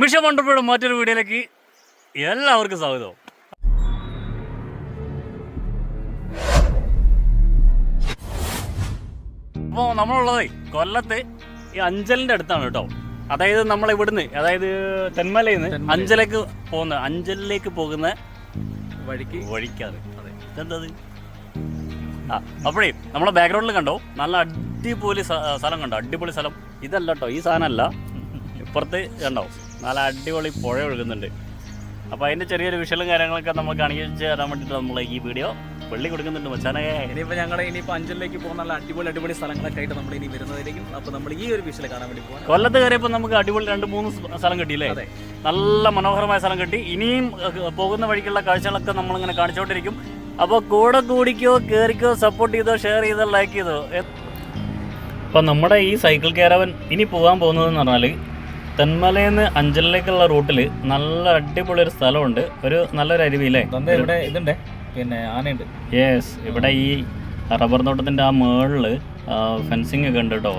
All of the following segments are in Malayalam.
മിഷൻ വണ്ടർഫയുടെ മറ്റൊരു വീഡിയോയിലേക്ക് എല്ലാവർക്കും സ്വാഗതം. അപ്പോൾ നമ്മളുള്ളതേ കൊല്ലത്ത് ഈ അഞ്ചലിന്റെ അടുത്താണ് കേട്ടോ. അതായത് നമ്മൾ ഇവിടുന്ന് അതായത് തെന്മലയിൽ നിന്ന് അഞ്ചലേക്ക് പോകുന്ന അഞ്ചലിലേക്ക് പോകുന്ന വഴിക്ക്. വഴിക്കാറ് അതെ. ഇതെന്തത്? ആ അപ്പോഴേ നമ്മളെ ബാക്ക്ഗ്രൗണ്ടിൽ കണ്ടോ? നല്ല അടിപൊളി സ്ഥലം കണ്ടോ? അടിപൊളി സ്ഥലം. ഇതല്ല കേട്ടോ ഈ സാധനമല്ല. ഇപ്പുറത്ത് കണ്ടോ? നല്ല അടിപൊളി പുഴ ഒഴുകുന്നുണ്ട്. അപ്പോൾ അതിന്റെ ചെറിയൊരു വിഷലും കാര്യങ്ങളൊക്കെ നമ്മൾ കാണിച്ചു തരാൻ വേണ്ടിയിട്ട് നമ്മൾ ഈ വീഡിയോ വെള്ളി കൊടുക്കുന്നുണ്ട് മച്ചാനേ. ഇനിയിപ്പോ ഞങ്ങൾ ഇനിയിപ്പോൾ അഞ്ചലിലേക്ക് പോകുന്ന നല്ല അടിപൊളി അടിപൊളി സ്ഥലങ്ങളൊക്കെ ആയിട്ട് നമ്മൾ ഇനി വരുന്നതായിരിക്കും. അപ്പോൾ നമ്മൾ ഈ ഒരു വിഷയം കാണാൻ വേണ്ടി പോകാം കൊല്ലത്ത് കയറിയപ്പോൾ നമുക്ക് അടിപൊളി രണ്ട് മൂന്ന് സ്ഥലം കിട്ടിയില്ലേ? അതെ. നല്ല മനോഹരമായ സ്ഥലം കിട്ടി. ഇനിയും പോകുന്ന വഴിക്കുള്ള കാഴ്ചകളൊക്കെ നമ്മളിങ്ങനെ കാണിച്ചുകൊണ്ടിരിക്കും അപ്പോൾ കൂടെ കൂടിക്കോ കയറിക്കോ സപ്പോർട്ട് ചെയ്തോ ഷെയർ ചെയ്തോ ലൈക്ക് ചെയ്തോ അപ്പോൾ നമ്മുടെ ഈ സൈക്കിൾ കാരവൻ ഇനി പോകാൻ പോകുന്നതെന്ന് പറഞ്ഞാൽ തെന്മലയിൽ നിന്ന് അഞ്ചലിലേക്കുള്ള റൂട്ടിൽ നല്ല അടിപൊളി ഒരു സ്ഥലമുണ്ട്. ഒരു നല്ലൊരു അരുവിയില്ലേ? ഇവിടെ ഇതുണ്ട്? പിന്നെ ആനയുണ്ട്. യെസ് ഇവിടെ ഈ റബ്ബർ തോട്ടത്തിന്റെ ആ മുകളിൽ ഫെൻസിങ് ഒക്കെ ഉണ്ട് കേട്ടോ.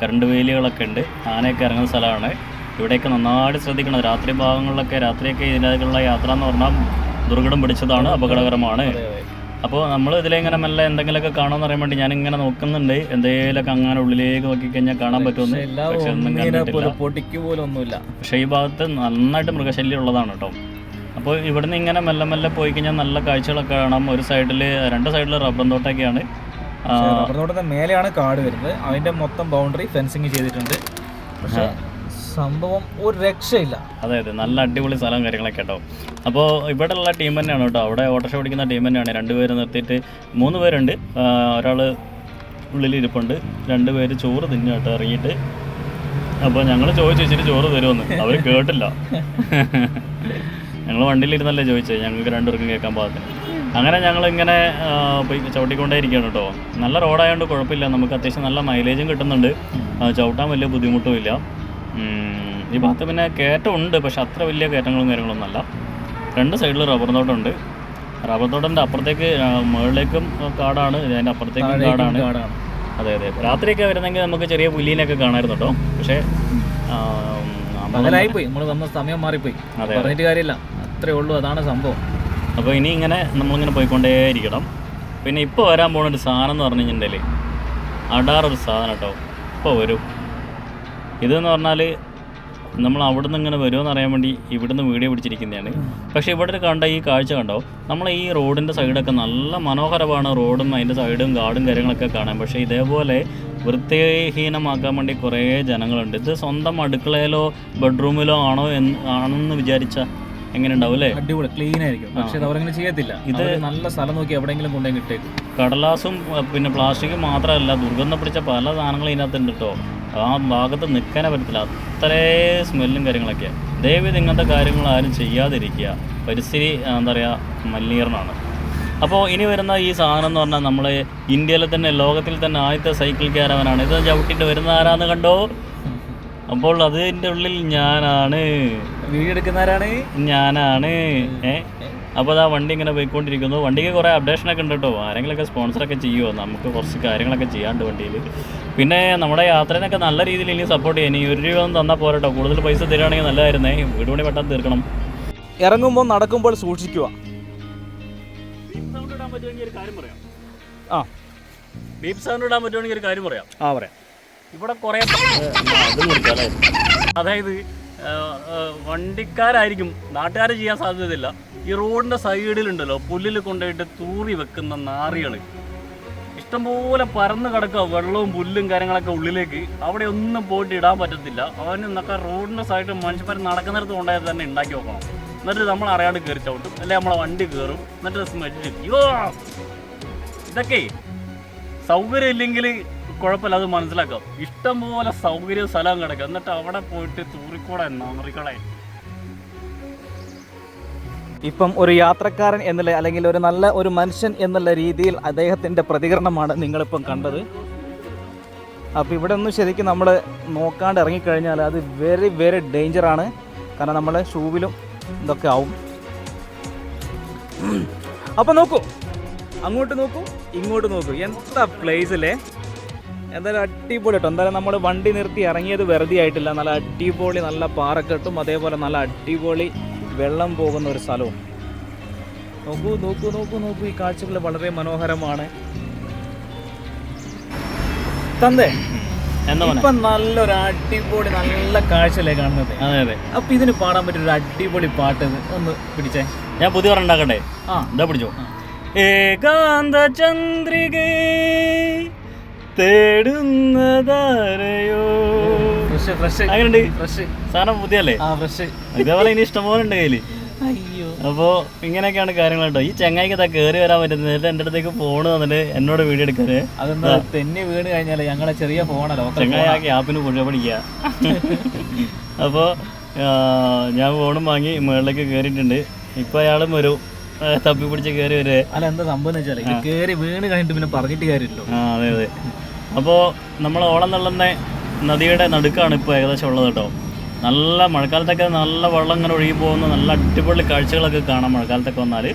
കറണ്ട് വേലികളൊക്കെ ഉണ്ട്. ആനയൊക്കെ ഇറങ്ങുന്ന സ്ഥലമാണ്. ഇവിടെയൊക്കെ നന്നായിട്ട് ശ്രദ്ധിക്കണം. രാത്രി ഭാഗങ്ങളിലൊക്കെ രാത്രിയൊക്കെ ഇതിനകത്തുള്ള യാത്ര എന്ന് പറഞ്ഞാൽ ദുർഘടം പിടിച്ചതാണ് അപകടകരമാണ്. അപ്പോൾ നമ്മൾ ഇതിലിങ്ങനെ മെല്ലെ എന്തെങ്കിലുമൊക്കെ കാണുമെന്ന് അറിയാൻ വേണ്ടി ഇങ്ങനെ നോക്കുന്നുണ്ട്. എന്തെങ്കിലുമൊക്കെ അങ്ങനെ ഉള്ളിലേക്ക് നോക്കിക്കഴിഞ്ഞാൽ കാണാൻ പറ്റുമെന്ന് പക്ഷേ ഒന്നും കണ്ടിട്ടില്ല. ഈ ഭാഗത്ത് നന്നായിട്ട് മൃഗശല്യം ഉള്ളതാണ് കേട്ടോ. അപ്പോൾ ഇവിടുന്ന് ഇങ്ങനെ മെല്ലെ മെല്ലെ പോയി കഴിഞ്ഞാൽ നല്ല കാഴ്ചകളൊക്കെ കാണാം. ഒരു സൈഡിൽ രണ്ട് സൈഡിൽ റബ്ബർ തോട്ടൊക്കെയാണ്. റബ്ബർ തോട്ടത്തിന് മേലെയാണ് കാട് വരുന്നത്. അതിന്റെ മൊത്തം ബൗണ്ടറി ഫെൻസിങ് ചെയ്തിട്ടുണ്ട്. പക്ഷെ സംഭവം ഒരു രക്ഷയില്ല. അതെ അതെ. നല്ല അടിപൊളി സ്ഥലം കാര്യങ്ങളൊക്കെ കേട്ടോ. അപ്പോൾ ഇവിടെ ഉള്ള ടീം തന്നെയാണ് കേട്ടോ. അവിടെ ഓട്ടോഷ ഓടിക്കുന്ന ടീം തന്നെയാണ്. രണ്ടുപേര് നിർത്തിയിട്ട് മൂന്ന് പേരുണ്ട്. ഒരാൾ ഉള്ളിൽ ഇരിപ്പുണ്ട്. രണ്ട് പേര് ചോറ് തിന്നു കേട്ടോ ഇറങ്ങിയിട്ട്. അപ്പോൾ ഞങ്ങൾ ചോദിച്ചു വെച്ചിട്ട് ചോറ് തരുമെന്ന് അവർ കേട്ടില്ല. ഞങ്ങൾ വണ്ടിയിലിരുന്നല്ലേ ചോദിച്ചത്. ഞങ്ങൾക്ക് രണ്ടുപേർക്കും കേൾക്കാൻ പാകത്തിന്. അങ്ങനെ ഞങ്ങൾ ഇങ്ങനെ ചവിട്ടിക്കൊണ്ടേയിരിക്കുകയാണ് കേട്ടോ. നല്ല റോഡായതുകൊണ്ട് കുഴപ്പമില്ല. നമുക്ക് അത്യാവശ്യം നല്ല മൈലേജും കിട്ടുന്നുണ്ട്. ചവിട്ടാൻ വലിയ ബുദ്ധിമുട്ടുമില്ല ഉം, ഈ ഭാഗത്ത് പിന്നെ കയറ്റം ഉണ്ട് പക്ഷെ അത്ര വലിയ കയറ്റങ്ങളും കാര്യങ്ങളൊന്നും അല്ല. രണ്ട് സൈഡിൽ റബ്ബർ തോട്ടമുണ്ട് റബ്ബർ തോട്ടത്തിന്റെ അപ്പുറത്തേക്ക് മുകളിലേക്കും കാടാണ് അതിന്റെ അപ്പുറത്തേക്കും കാടാണ്. അതെ അതെ രാത്രിയൊക്കെ വരുന്നെങ്കിൽ നമുക്ക് ചെറിയ പുല്ലിനൊക്കെ കാണായിരുന്നു കേട്ടോ പക്ഷേ നമ്മൾ പോയി നമ്മൾ വന്ന സമയം മാറിപ്പോയി. അതെ. പറഞ്ഞിട്ട് കാര്യമില്ല. അത്രേ ഉള്ളൂ അതാണ് സംഭവം. അപ്പോൾ ഇനി ഇങ്ങനെ നമ്മളിങ്ങനെ പോയിക്കൊണ്ടേയിരിക്കണം. പിന്നെ ഇപ്പോൾ വരാൻ പോകുന്ന ഒരു സാധനം എന്ന് പറഞ്ഞു കഴിഞ്ഞിട്ടുണ്ടെങ്കിൽ അടാറൊരു സാധനം കേട്ടോ ഇപ്പോൾ വരും. ഇതെന്ന് പറഞ്ഞാൽ നമ്മൾ അവിടെ നിന്ന് ഇങ്ങനെ വരുമെന്ന് അറിയാൻ വേണ്ടി ഇവിടുന്ന് വീഡിയോ പിടിച്ചിരിക്കുന്നതാണ്. പക്ഷേ ഇവിടെ കണ്ട ഈ കാഴ്ച കണ്ടോ? നമ്മൾ ഈ റോഡിന്റെ സൈഡൊക്കെ നല്ല മനോഹരമാണ് റോഡും അതിന്റെ സൈഡും ഗാർഡും കാര്യങ്ങളൊക്കെ കാണാൻ. പക്ഷേ ഇതേപോലെ വൃത്തിഹീനമാക്കാൻ വേണ്ടി കുറേ ജനങ്ങളുണ്ട്. ഇത് സ്വന്തം അടുക്കളയിലോ ബെഡ്റൂമിലോ ആണോ എന്ന് ആണെന്ന് വിചാരിച്ച എങ്ങനെ ഉണ്ടാവും അല്ലേ? അടിപൊളി ക്ലീൻ ആയിരിക്കും. പക്ഷെ അവരങ്ങനെ ചെയ്യത്തില്ല. ഇത് നല്ല സ്ഥലം നോക്കി എവിടെയെങ്കിലും കൊണ്ടുപോയി കടലാസും പിന്നെ പ്ലാസ്റ്റിക്കും മാത്രമല്ല ദുർഗന്ധം പിടിച്ച പല സാധനങ്ങളും ഇതിനകത്തുണ്ട് കേട്ടോ ആ ഭാഗത്ത് നിൽക്കാനേ പറ്റത്തില്ല. അത്രേ സ്മെല്ലും കാര്യങ്ങളൊക്കെ. ദയവേത് ഇങ്ങനത്തെ കാര്യങ്ങൾ ആരും ചെയ്യാതിരിക്കുക. പരിസ്ഥിതി എന്താ പറയുക മലിനീകരണമാണ്. അപ്പോൾ ഇനി വരുന്ന ഈ സാധനം എന്ന് പറഞ്ഞാൽ നമ്മൾ ഇന്ത്യയിലെ തന്നെ ലോകത്തിൽ തന്നെ ആദ്യത്തെ സൈക്കിൾ ക്യാരവനാണ് ഇത് ചവിട്ടിയിട്ട് വരുന്ന ആരാന്ന് കണ്ടോ? അപ്പോൾ അതിന്റെ ഉള്ളിൽ ഞാനാണ്. വീഡിയോ എടുക്കുന്നവരാണ്? ഞാനാണ്. ഏ? അപ്പോൾ ആ വണ്ടി ഇങ്ങനെ പോയിക്കൊണ്ടിരിക്കുന്നു. വണ്ടിക്ക് കുറേ അപ്ഡേഷനൊക്കെ ഉണ്ട് കേട്ടോ ആരെങ്കിലുമൊക്കെ സ്പോൺസറൊക്കെ ചെയ്യുമോ നമുക്ക് കുറച്ച് കാര്യങ്ങളൊക്കെ ചെയ്യാണ്ട് വണ്ടിയിൽ പിന്നെ നമ്മുടെ യാത്രേനൊക്കെ നല്ല രീതിയിൽ ഇനി സപ്പോർട്ട് ചെയ്യാൻ ഈ ഒരു രൂപ ഒന്നും തന്നാൽ പോരട്ടോ കൂടുതൽ പൈസ തരികയാണെങ്കിൽ നല്ലതായിരുന്നേ. വീട് പണി പെട്ടെന്ന് തീർക്കണം. ഇറങ്ങുമ്പോൾ നടക്കുമ്പോൾ സൂക്ഷിക്കുക. ആ. ബീപ്പ് സൗണ്ട് ഇടാൻ പറ്റുവാണെങ്കിൽ ഒരു കാര്യം പറയാം. ആ പറയാം. ഇവിടെ കുറേ അതായത് വണ്ടിക്കാരായിരിക്കും. നാട്ടുകാർ ചെയ്യാൻ സാധ്യതയില്ല. ഈ റോഡിന്റെ സൈഡിലുണ്ടല്ലോ പുല്ലിൽ കൊണ്ടുപോയിട്ട് തൂറി വെക്കുന്ന നാറികൾ ഇഷ്ടംപോലെ പരന്ന് കിടക്കുക വെള്ളവും പുല്ലും കാര്യങ്ങളൊക്കെ ഉള്ളിലേക്ക്. അവിടെ ഒന്നും പോയിട്ട് ഇടാൻ പറ്റത്തില്ല. അവന് എന്നൊക്കെ റോഡിന്റെ സൈഡിൽ മനുഷ്യന്മാർ നടക്കുന്നിടത്ത് കൊണ്ടുപോയത് തന്നെ ഉണ്ടാക്കി വെക്കണം. എന്നിട്ട് നമ്മൾ അറിയാണ്ട് കയറി ചവിട്ടും. അല്ലെങ്കിൽ നമ്മളെ വണ്ടി കയറും എന്നിട്ട് സ്മെല്ല് ഇതൊക്കെ സൗകര്യം ഇല്ലെങ്കിൽ കുഴപ്പമില്ല അത് മനസ്സിലാക്കാം. ഇഷ്ടംപോലെ സൗകര്യം സ്ഥലം കിടക്കുക. എന്നിട്ട് അവിടെ പോയിട്ട് തൂറിക്കൂടെ നാറിക്കളെ. ഇപ്പം ഒരു യാത്രക്കാരൻ എന്നുള്ള അല്ലെങ്കിൽ ഒരു നല്ല ഒരു മനുഷ്യൻ എന്നുള്ള രീതിയിൽ അദ്ദേഹത്തിന്റെ പ്രതികരണമാണ് നിങ്ങളിപ്പം കണ്ടത്. അപ്പോൾ ഇവിടെ ഒന്നും ശരിക്കും നമ്മൾ നോക്കാണ്ട് ഇറങ്ങിക്കഴിഞ്ഞാൽ അത് വെരി വെരി ഡേഞ്ചറാണ് കാരണം നമ്മളെ ഷൂവിലും ഇതൊക്കെ ആവും. അപ്പോൾ നോക്കൂ. അങ്ങോട്ട് നോക്കൂ ഇങ്ങോട്ട് നോക്കൂ. എന്താ പ്ലേസിലെ എന്തായാലും അടിപൊളി കേട്ടോ. എന്തായാലും നമ്മൾ വണ്ടി നിർത്തി ഇറങ്ങിയത് വെറുതെ ആയിട്ടില്ല. നല്ല അടിപൊളി നല്ല പാറക്കെട്ടും അതേപോലെ നല്ല അടിപൊളി വെള്ളം പോകുന്ന ഒരു സ്ഥലവും. നോക്കൂ നോക്കൂ നോക്കൂ നോക്കൂ ഈ കാഴ്ചകൾ വളരെ മനോഹരമാണ്. തന്തേ ഇപ്പൊ നല്ലൊരു അടിപൊളി നല്ല കാഴ്ചയല്ലേ കാണുന്നത്? അതെ അതെ. അപ്പൊ ഇതിന് പാടാൻ പറ്റിയ ഒരു അടിപൊളി പാട്ട് ഒന്ന് പിടിച്ചേ. ഞാൻ പുതിയ ഉണ്ടാക്കണ്ടേ? ആ. എന്താ പിടിച്ചോ. ഏകാന്ത ചന്ദ്രികേ തേടുന്നതാരയോ? ഫ്രഷ് ഫ്രഷ് അങ്ങനെയുണ്ട്. ഫ്രഷ് സാധനം പുതിയല്ലേ? ആ ഫ്രഷ് ഇതേപോലെ ഇനി ഇഷ്ടംപോലെ ഉണ്ട് കയ്യിൽ. അയ്യോ. അപ്പോൾ ഇങ്ങനെയൊക്കെയാണ് കാര്യങ്ങൾ കേട്ടോ. ഈ ചെങ്ങായിക്ക് ഇതാ കയറി വരാൻ പറ്റുന്നത്. നേരത്തെ എന്റെ അടുത്തേക്ക് ഫോൺ തന്നിട്ട് എന്നോട് വീഡിയോ എടുക്കാന്. അതെന്താ തെന്നി വീണ് കഴിഞ്ഞാൽ ഞങ്ങളെ ചെറിയ ഫോണല്ലോ ചെങ്ങായി ആ ഗ്യാപ്പിന് പുഴ അപ്പോൾ ഞാൻ ഫോണും വാങ്ങി മുകളിലേക്ക് കയറിയിട്ടുണ്ട് ഇപ്പൊ അയാളും വരും. തപ്പി പിടിച്ച് കയറി വരെ. അല്ല എന്താ സംഭവം വെച്ചാൽ കേറി വീണ് കഴിഞ്ഞിട്ട് പിന്നെ പറഞ്ഞിട്ട് കാര്യമില്ലല്ലോ. ആ അതെ അതെ. അപ്പോൾ നമ്മൾ ഓളം തള്ളുന്ന നദിയുടെ നടുക്കാണ് ഇപ്പോൾ ഏകദേശം ഉള്ളത് കേട്ടോ. നല്ല മഴക്കാലത്തൊക്കെ നല്ല വെള്ളം ഇങ്ങനെ ഒഴുകി പോകുന്ന നല്ല അടിപൊളി കാഴ്ചകളൊക്കെ കാണാം മഴക്കാലത്തൊക്കെ വന്നാൽ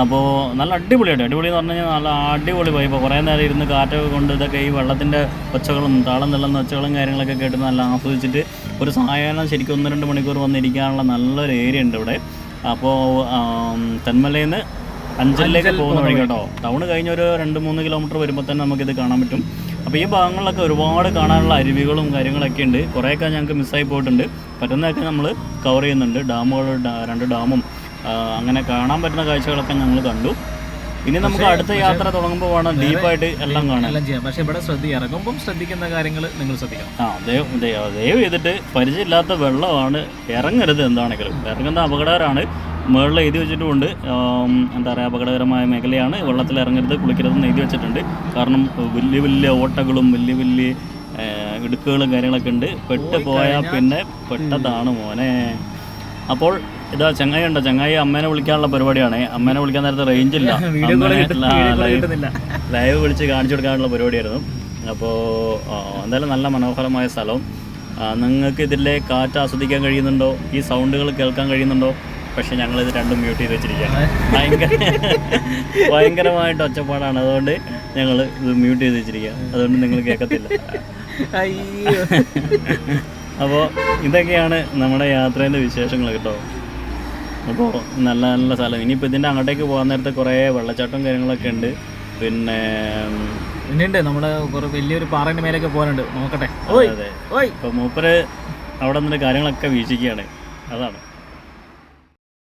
അപ്പോൾ നല്ല അടിപൊളിയായിട്ട് അടിപൊളി എന്ന് പറഞ്ഞു കഴിഞ്ഞാൽ നല്ല അടിപൊളി വൈബ് കുറേ നേരം ഇരുന്ന് കാറ്റൊക്കെ കൊണ്ട് ഇതൊക്കെ ഈ വെള്ളത്തിന്റെ ഒച്ചകളും താളം തള്ളുന്ന ഒച്ചകളും കാര്യങ്ങളൊക്കെ കേട്ട് നല്ല ആസ്വദിച്ചിട്ട് ഒരു സായാഹ്നം ശരിക്കും ഒന്ന് രണ്ട് മണിക്കൂർ വന്നിരിക്കാനുള്ള നല്ലൊരു ഏരിയ ഉണ്ട് ഇവിടെ. അപ്പോൾ തെന്മലയിൽ നിന്ന് അഞ്ചലിലേക്ക് പോകുന്ന വഴി കേട്ടോ. ടൗൺ കഴിഞ്ഞ ഒരു രണ്ട് മൂന്ന് കിലോമീറ്റർ വരുമ്പോൾ തന്നെ നമുക്കിത് കാണാൻ പറ്റും. അപ്പോൾ ഈ ഭാഗങ്ങളിലൊക്കെ ഒരുപാട് കാണാനുള്ള അരുവികളും കാര്യങ്ങളൊക്കെ ഉണ്ട്. കുറേയൊക്കെ ഞങ്ങൾക്ക് മിസ്സായി പോയിട്ടുണ്ട്. പറ്റുന്നതൊക്കെ നമ്മൾ കവർ ചെയ്യുന്നുണ്ട്. ഡാമുകൾ രണ്ട് ഡാമും. അങ്ങനെ കാണാൻ പറ്റുന്ന കാഴ്ചകളൊക്കെ ഞങ്ങൾ കണ്ടു. ഇനി നമുക്ക് അടുത്ത യാത്ര തുടങ്ങുമ്പോൾ വേണം ഡീപ്പായിട്ട് എല്ലാം കാണാൻ. എല്ലാം ചെയ്യാം. പക്ഷെ ഇവിടെ ശ്രദ്ധ ഇറങ്ങുമ്പോൾ ശ്രദ്ധിക്കുന്ന കാര്യങ്ങൾ നിങ്ങൾ ശ്രദ്ധിക്കണം. ആ ദയവ് ദയവ് ചെയ്തിട്ട് പരിചയമില്ലാത്ത വെള്ളമാണ്. ഇറങ്ങരുത് എന്താണെങ്കിലും. ഇറങ്ങുന്ന അപകടകരമാണ് മുകളിൽ എഴുതി വെച്ചിട്ടുമുണ്ട്. എന്താ പറയുക അപകടകരമായ മേഖലയാണ്. വെള്ളത്തിൽ ഇറങ്ങരുത് കുളിക്കരുതെന്ന് എഴുതി വെച്ചിട്ടുണ്ട്. കാരണം വലിയ വലിയ ഓട്ടകളും വലിയ വലിയ ഇടുക്കുകളും കാര്യങ്ങളൊക്കെ ഉണ്ട്. പെട്ട് പോയാൽ പിന്നെ പെട്ടതാണ് മോനെ. അപ്പോൾ ഇതാ ചങ്ങായി ഉണ്ടോ. ചങ്ങായി അമ്മേനെ വിളിക്കാനുള്ള പരിപാടിയാണ്. അമ്മേനെ വിളിക്കാൻ നേരത്തെ റേഞ്ച് ഇല്ല. ലൈവ് വിളിച്ച് കാണിച്ചു കൊടുക്കാനുള്ള പരിപാടിയായിരുന്നു. അപ്പോൾ എന്തായാലും നല്ല മനോഹരമായ സ്ഥലം നിങ്ങൾക്ക് ഇതിലെ കാറ്റ് ആസ്വദിക്കാൻ കഴിയുന്നുണ്ടോ? ഈ സൗണ്ടുകൾ കേൾക്കാൻ കഴിയുന്നുണ്ടോ? പക്ഷെ ഞങ്ങൾ ഇത് രണ്ടും മ്യൂട്ട് ചെയ്ത് വെച്ചിരിക്കുകയാണ്. ഭയങ്കര ഭയങ്കരമായിട്ട് ഒച്ചപ്പാടാണ്. അതുകൊണ്ട് ഞങ്ങൾ ഇത് മ്യൂട്ട് ചെയ്ത് വെച്ചിരിക്കുക അതുകൊണ്ട് നിങ്ങൾ കേൾക്കത്തില്ല അപ്പോൾ ഇതൊക്കെയാണ് നമ്മുടെ യാത്രേന്റെ വിശേഷങ്ങൾ കേട്ടോ. അപ്പോൾ നല്ല നല്ല സ്ഥലം. ഇനിയിപ്പോൾ ഇതിന്റെ അങ്ങോട്ടേക്ക് പോകാൻ നേരത്തെ കുറേ വെള്ളച്ചാട്ടവും കാര്യങ്ങളൊക്കെ ഉണ്ട്. പിന്നെ പിന്നെയുണ്ട് നമ്മുടെ കുറേ വലിയൊരു പാറേന്റെ മേലേക്ക് പോകാനുണ്ട്. നോക്കട്ടെ. അതെ ഇപ്പോൾ മൂപ്പര് അവിടെ നിന്നിട്ട് കാര്യങ്ങളൊക്കെ വീക്ഷിക്കുകയാണ്. അതാണ്.